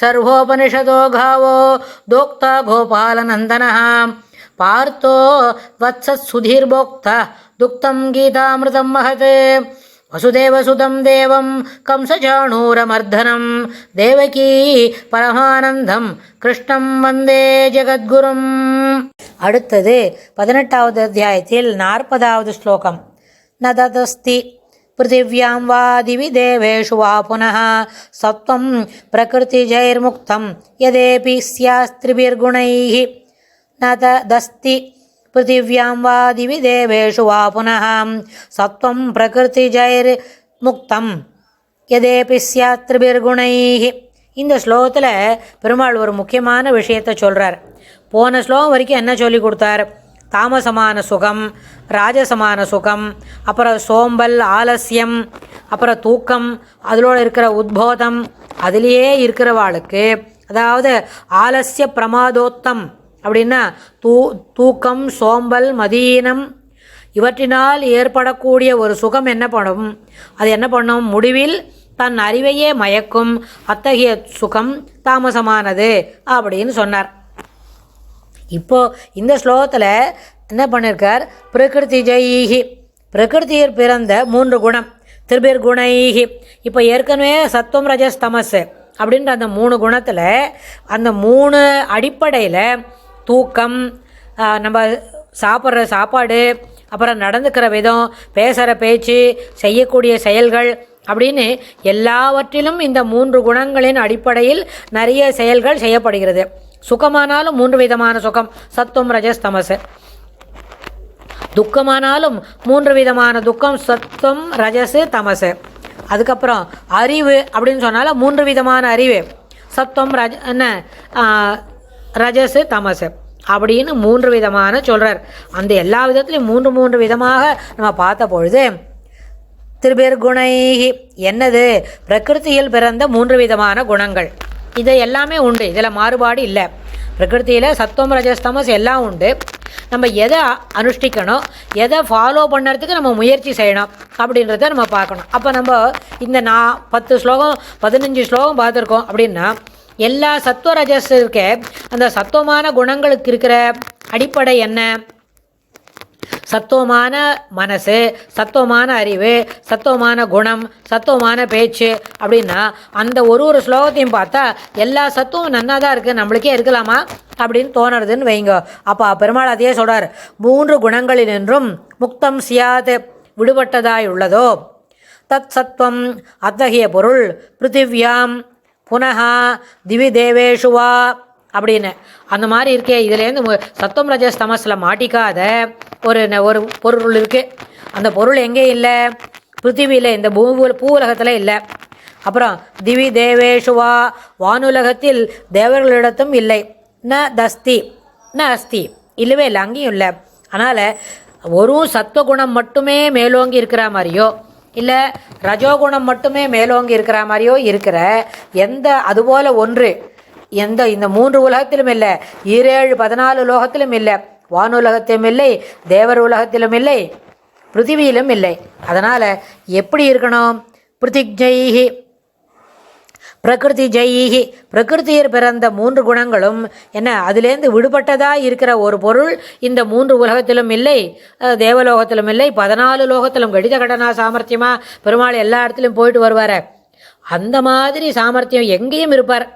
सर्वोपनिषदो गावो दोक्ता गोपालनन्दनः पार्थो वत्सत्सुधीर्भोक्ता दुक्तं गीतामृतं महत् वसुदेवसुतं देवं कंसचाणूरमर्दनं देवकी பரமானந்தம் கிருஷ்ணம் வந்தே ஜெகத்குரும் அடுத்தது பதினெட்டாவது அத்தியாயத்தில் நாற்பதாவது ஸ்லோகம் न तदस्ति पृथिव्यां वा दिवि देवेषु वा पुनः सत्त्वं प्रकृतिजैर्मुक्तं यदेपि स्यास्त्रिभिर्गुणैः न तदस्ति पृथिव्यां वा दिवि देवेषु वा पुनः सत्त्वं प्रकृतिजैर्मुक्तं எதேபி சியாத்ரிபிர்குணைஹி இந்த ஸ்லோகத்தில் பெருமாள் ஒரு முக்கியமான விஷயத்தை சொல்கிறார் போன ஸ்லோகம் வரைக்கும் என்ன சொல்லி கொடுத்தார் தாமசமான சுகம் ராஜசமான சுகம் அப்புறம் சோம்பல் ஆலசியம் அப்புறம் தூக்கம் அதிலோடு இருக்கிற உத்போதம் அதிலேயே இருக்கிறவாளுக்கு அதாவது ஆலசிய பிரமாதோத்தம் அப்படின்னா தூ தூக்கம் சோம்பல் மதீனம் இவற்றினால் ஏற்படக்கூடிய ஒரு சுகம் என்ன பண்ணும்? அது என்ன பண்ணும்? முடிவில் தன் அறிவையே மயக்கும். அத்தகைய சுகம் தாமசமானது அப்படின்னு சொன்னார். இப்போ இந்த ஸ்லோகத்தில் என்ன பண்ணியிருக்கார் பிரகிருதி ஜெயிஹி. பிரகிருதியில் பிறந்த மூன்று குணம். திருபிர் குணைஹி இப்போ ஏற்கனவே சத்துவம் ரஜஸ் தமஸ் அப்படின்ற அந்த மூணு குணத்தில் அந்த மூணு அடிப்படையில் தூக்கம் நம்ம சாப்பிட்ற சாப்பாடு அப்புறம் நடந்துக்கிற விதம் பேசுகிற பேச்சு செய்யக்கூடிய செயல்கள் அப்படின்னு எல்லாவற்றிலும் இந்த மூன்று குணங்களின் அடிப்படையில் நிறைய செயல்கள் செய்யப்படுகிறது. சுகமானாலும் மூன்று விதமான சுகம். சத்துவம் ரஜஸ் தமசு. துக்கமானாலும் மூன்று விதமான துக்கம் சத்துவம் ரஜசு தமசு. அதுக்கப்புறம் அறிவு அப்படின்னு சொன்னாலும் மூன்று விதமான அறிவு. சத்துவம் ரஜ என்ன? ரஜசு தமசு. அப்படின்னு மூன்று விதமான சொல்கிறார் அந்த எல்லா விதத்துலையும் மூன்று மூன்று விதமாக நம்ம பார்த்த பொழுது திருபெருகுணை என்னது? பிரகிருதியில் பிறந்த மூன்று விதமான குணங்கள். இது எல்லாமே உண்டு. இதில் மாறுபாடு இல்லை. பிரகிருதியில் சத்துவம் ரஜஸ்தமஸ் எல்லாம் உண்டு. நம்ம எதை அனுஷ்டிக்கணும் எதை ஃபாலோ பண்ணுறதுக்கு நம்ம முயற்சி செய்யணும் அப்படின்றத நம்ம பார்க்கணும். அப்போ நம்ம இந்த நான் பத்து ஸ்லோகம் பதினஞ்சு ஸ்லோகம் பார்த்துருக்கோம் அப்படின்னா எல்லா சத்துவ ரஜஸ் இருக்க அந்த சத்துவமான குணங்களுக்கு இருக்கிற அடிப்படை என்ன? சத்துவமான மனசு சத்துவமான அறிவு சத்துவமான குணம் சத்துவமான பேச்சு அப்படின்னா அந்த ஒரு ஒரு ஸ்லோகத்தையும் பார்த்தா எல்லா சத்துவம் நன்னா தான் இருக்குது நம்மளுக்கே இருக்கலாமா அப்படின்னு தோணுறதுன்னு வைங்க. அப்போ பெருமாள் அதையே சொல்கிறார் மூன்று குணங்களினின்றும் முக்தம் சியாது விடுபட்டதாய் உள்ளதோ தத் சத்வம் அத்தகைய பொருள் பிருத்திவியாம் புனகா திவி தேவேஷுவா அப்படின்னு. அந்த மாதிரி இருக்கே இதுலேருந்து சத்தம் ரஜஸ் தமஸில் மாட்டிக்காத ஒரு ந- ஒரு பொருள் இருக்குது அந்த பொருள் எங்கே இல்லை? பிருத்திவியில் இந்த பூ பூ உலகத்தில் இல்லை. அப்புறம் திவி தேவேஷுவா வானுலகத்தில் தேவர்களிடத்தும் இல்லை. ந தஸ்தி ந அஸ்தி இல்லவே இல்லை அங்கேயும் இல்லை. அதனால் ஒரு சத்துவகுணம் மட்டுமே மேலோங்கி இருக்கிற மாதிரியோ இல்லை ரஜோகுணம் மட்டுமே மேலோங்கி இருக்கிற மாதிரியோ இருக்கிற எந்த அதுபோல் ஒன்று எந்த இந்த மூன்று உலகத்திலும் இல்லை. ஈரேழு பதினாலு லோகத்திலும் இல்லை. வானுலகத்திலும் இல்லை தேவர் உலகத்திலும் இல்லை பிருத்திவியிலும் இல்லை. அதனால் எப்படி இருக்கணும்? பிருத்திஜைஹி பிரகிருதி ஜெயிஹி பிரகிருதியில் பிறந்த மூன்று குணங்களும் என்ன அதிலேருந்து விடுபட்டதாக இருக்கிற ஒரு பொருள் இந்த மூன்று உலகத்திலும் இல்லை. தேவலோகத்திலும் இல்லை பதினாலு லோகத்திலும். கடித கடனா சாமர்த்தியமாக பெருமாள் எல்லா இடத்துலையும் போயிட்டு வருவார். அந்த மாதிரி சாமர்த்தியம் எங்கேயும் இருப்பார்.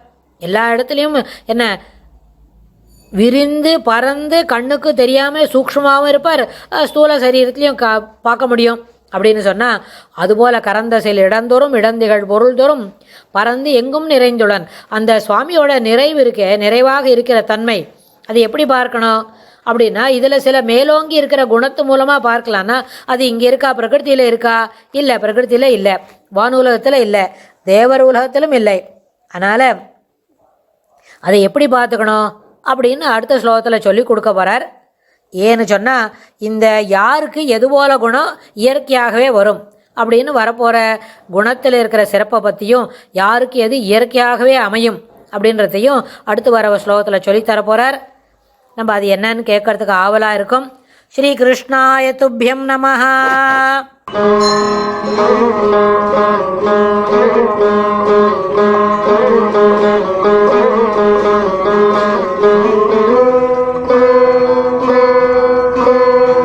எல்லா இடத்துலையும் என்ன விரிந்து பறந்து கண்ணுக்கு தெரியாமல் சூக்ஷமாகவும் இருப்பார். ஸ்தூல சரீரத்திலையும் கா பார்க்க முடியும். அப்படின்னு சொன்னால் அதுபோல கறந்த சில இடந்தோறும் இடந்திகள் பொருள் தோறும் பறந்து எங்கும் நிறைந்துடன் அந்த சுவாமியோட நிறைவு இருக்க நிறைவாக இருக்கிற தன்மை. அது எப்படி பார்க்கணும்? அப்படின்னா இதில் சில மேலோங்கி இருக்கிற குணத்து மூலமாக பார்க்கலான்னா அது இங்கே இருக்கா பிரகிருதியில் இருக்கா? இல்லை பிரகிருத்தியில் இல்லை. வானுலகத்தில் இல்லை. தேவர் உலகத்திலும் இல்லை. அதனால் அதை எப்படி பார்த்துக்கணும்? அப்படின்னு அடுத்த ஸ்லோகத்தில் சொல்லி கொடுக்க போகிறார் ஏன்னு சொன்னால் இந்த யாருக்கு எது போல குணம் இயற்கையாகவே வரும் அப்படின்னு வரப்போகிற குணத்தில் இருக்கிற சிறப்பை பற்றியும் யாருக்கு எது இயற்கையாகவே அமையும் அப்படின்றதையும் அடுத்து வர ஸ்லோகத்தில் சொல்லித்தர போகிறார் நம்ம அது என்னன்னு கேட்கறதுக்கு ஆவலாக இருக்கும். ஸ்ரீ கிருஷ்ணாய துப்பியம் நமஹா.